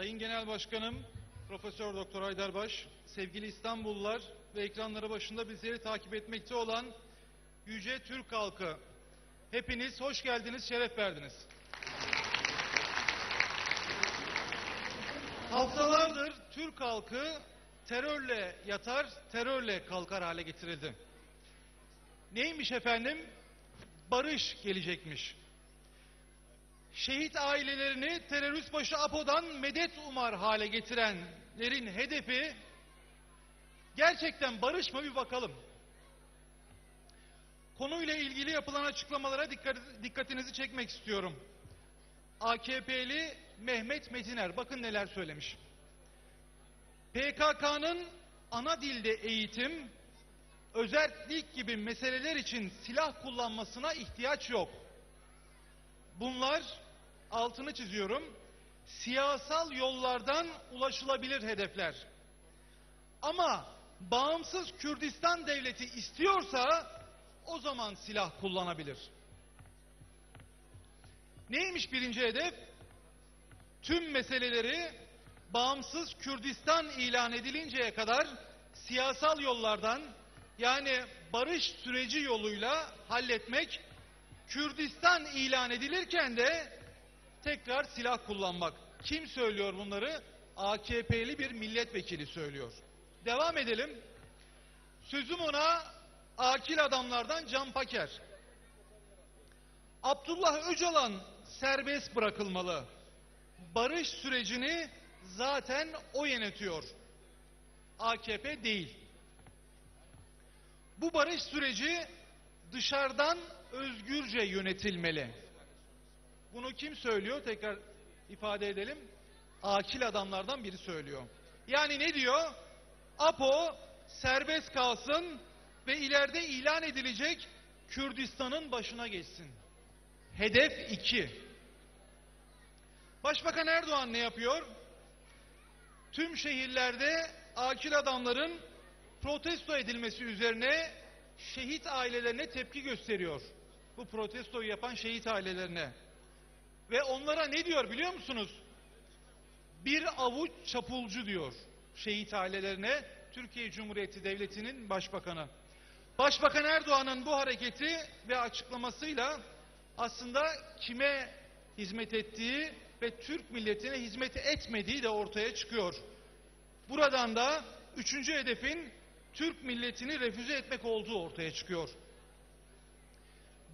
Sayın Genel Başkanım, Profesör Doktor Haydarbaş, sevgili İstanbullular ve ekranları başında bizleri takip etmekte olan yüce Türk halkı. Hepiniz hoş geldiniz, şeref verdiniz. Haftalardır Türk halkı terörle yatar, terörle kalkar hale getirildi. Neymiş efendim? Barış gelecekmiş. Şehit ailelerini terörist başı APO'dan medet umar hale getirenlerin hedefi gerçekten barış mı bir bakalım. Konuyla ilgili yapılan açıklamalara dikkat, dikkatinizi çekmek istiyorum. AKP'li Mehmet Metiner bakın neler söylemiş. PKK'nın ana dilde eğitim, özellik gibi meseleler için silah kullanmasına ihtiyaç yok. Bunlar altını çiziyorum. Siyasal yollardan ulaşılabilir hedefler. Ama bağımsız Kürdistan devleti istiyorsa o zaman silah kullanabilir. Neymiş birinci hedef? Tüm meseleleri bağımsız Kürdistan ilan edilinceye kadar siyasal yollardan yani barış süreci yoluyla halletmek, Kürdistan ilan edilirken de tekrar silah kullanmak. Kim söylüyor bunları? AKP'li bir milletvekili söylüyor. Devam edelim. Sözüm ona akil adamlardan Can Paker. Abdullah Öcalan serbest bırakılmalı. Barış sürecini zaten o yönetiyor. AKP değil. Bu barış süreci dışarıdan özgürce yönetilmeli. Bunu kim söylüyor? Tekrar ifade edelim. Akil adamlardan biri söylüyor. Yani ne diyor? APO serbest kalsın ve ileride ilan edilecek Kürdistan'ın başına geçsin. Hedef 2. Başbakan Erdoğan ne yapıyor? Tüm şehirlerde akil adamların protesto edilmesi üzerine şehit ailelerine tepki gösteriyor. Bu protestoyu yapan şehit ailelerine. Ve onlara ne diyor biliyor musunuz? Bir avuç çapulcu diyor şehit ailelerine Türkiye Cumhuriyeti Devleti'nin başbakanı. Başbakan Erdoğan'ın bu hareketi ve açıklamasıyla aslında kime hizmet ettiği ve Türk milletine hizmet etmediği de ortaya çıkıyor. Buradan da üçüncü hedefin Türk milletini refüze etmek olduğu ortaya çıkıyor.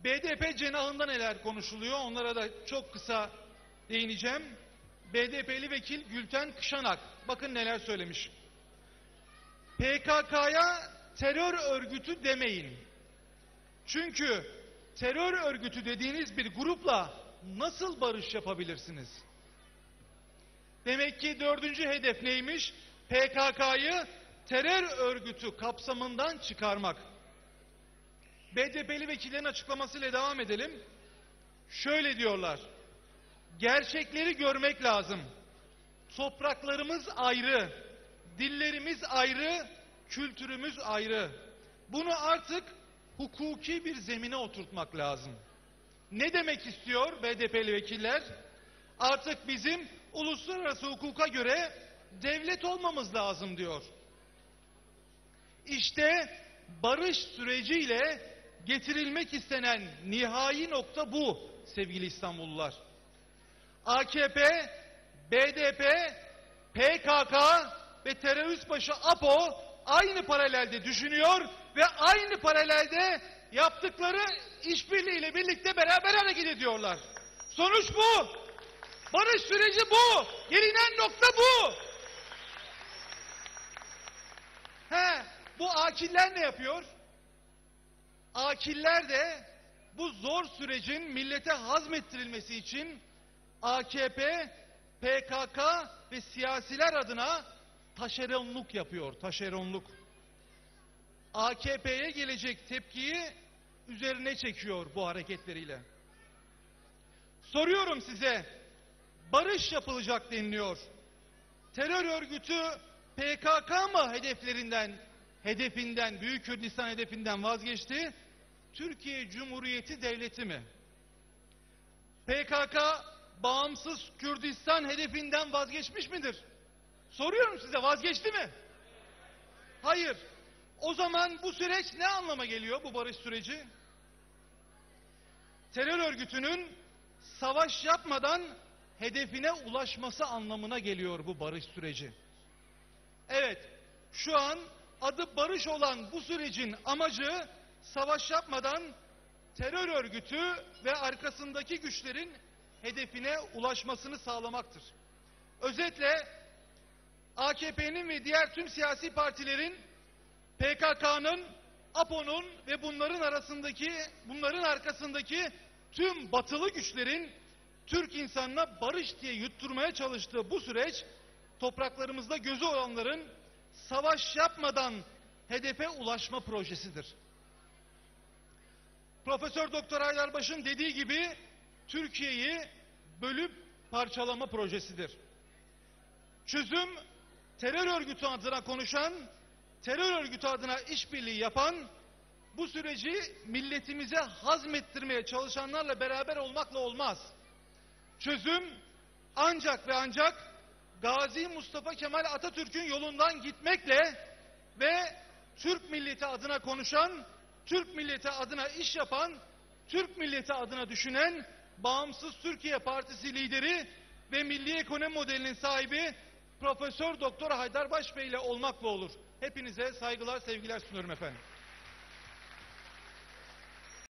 BDP cenahında neler konuşuluyor onlara da çok kısa değineceğim. BDP'li vekil Gülten Kışanak bakın neler söylemiş. PKK'ya terör örgütü demeyin. Çünkü terör örgütü dediğiniz bir grupla nasıl barış yapabilirsiniz? Demek ki dördüncü hedef neymiş? PKK'yı terör örgütü kapsamından çıkarmak. BDP'li vekillerin açıklamasıyla devam edelim. Şöyle diyorlar. Gerçekleri görmek lazım. Topraklarımız ayrı, dillerimiz ayrı, kültürümüz ayrı. Bunu artık hukuki bir zemine oturtmak lazım. Ne demek istiyor BDP'li vekiller? Artık bizim uluslararası hukuka göre devlet olmamız lazım diyor. İşte barış süreciyle getirilmek istenen nihai nokta bu sevgili İstanbullular. AKP, BDP, PKK ve terörist başı APO aynı paralelde düşünüyor ve aynı paralelde yaptıkları işbirliğiyle birlikte beraber hareket ediyorlar. Sonuç bu. Barış süreci bu. Gelinen nokta bu. He, bu akiller ne yapıyor? Akiller de bu zor sürecin millete hazmettirilmesi için AKP, PKK ve siyasiler adına taşeronluk yapıyor, taşeronluk. AKP'ye gelecek tepkiyi üzerine çekiyor bu hareketleriyle. Soruyorum size, barış yapılacak deniliyor. Terör örgütü PKK mı hedeflerinden, hedefinden, Büyük Kürdistan hedefinden vazgeçti? Türkiye Cumhuriyeti Devleti mi? PKK bağımsız Kürdistan hedefinden vazgeçmiş midir? Soruyorum size vazgeçti mi? Hayır. O zaman bu süreç ne anlama geliyor bu barış süreci? Terör örgütünün savaş yapmadan hedefine ulaşması anlamına geliyor bu barış süreci. Evet, şu an adı barış olan bu sürecin amacı savaş yapmadan terör örgütü ve arkasındaki güçlerin hedefine ulaşmasını sağlamaktır. Özetle AKP'nin ve diğer tüm siyasi partilerin PKK'nın, APO'nun ve bunların arasındaki, bunların arkasındaki tüm batılı güçlerin Türk insanına barış diye yutturmaya çalıştığı bu süreç topraklarımızda gözü olanların savaş yapmadan hedefe ulaşma projesidir. Profesör Doktor Haydarbaş'ın dediği gibi Türkiye'yi bölüp parçalama projesidir. Çözüm terör örgütü adına konuşan, terör örgütü adına işbirliği yapan, bu süreci milletimize hazmettirmeye çalışanlarla beraber olmakla olmaz. Çözüm ancak ve ancak Gazi Mustafa Kemal Atatürk'ün yolundan gitmekle ve Türk milleti adına konuşan, Türk milleti adına iş yapan, Türk milleti adına düşünen Bağımsız Türkiye Partisi lideri ve milli ekonomi modelinin sahibi Profesör Doktor Haydarbaş Bey ile olmakla olur. Hepinize saygılar, sevgiler sunuyorum efendim.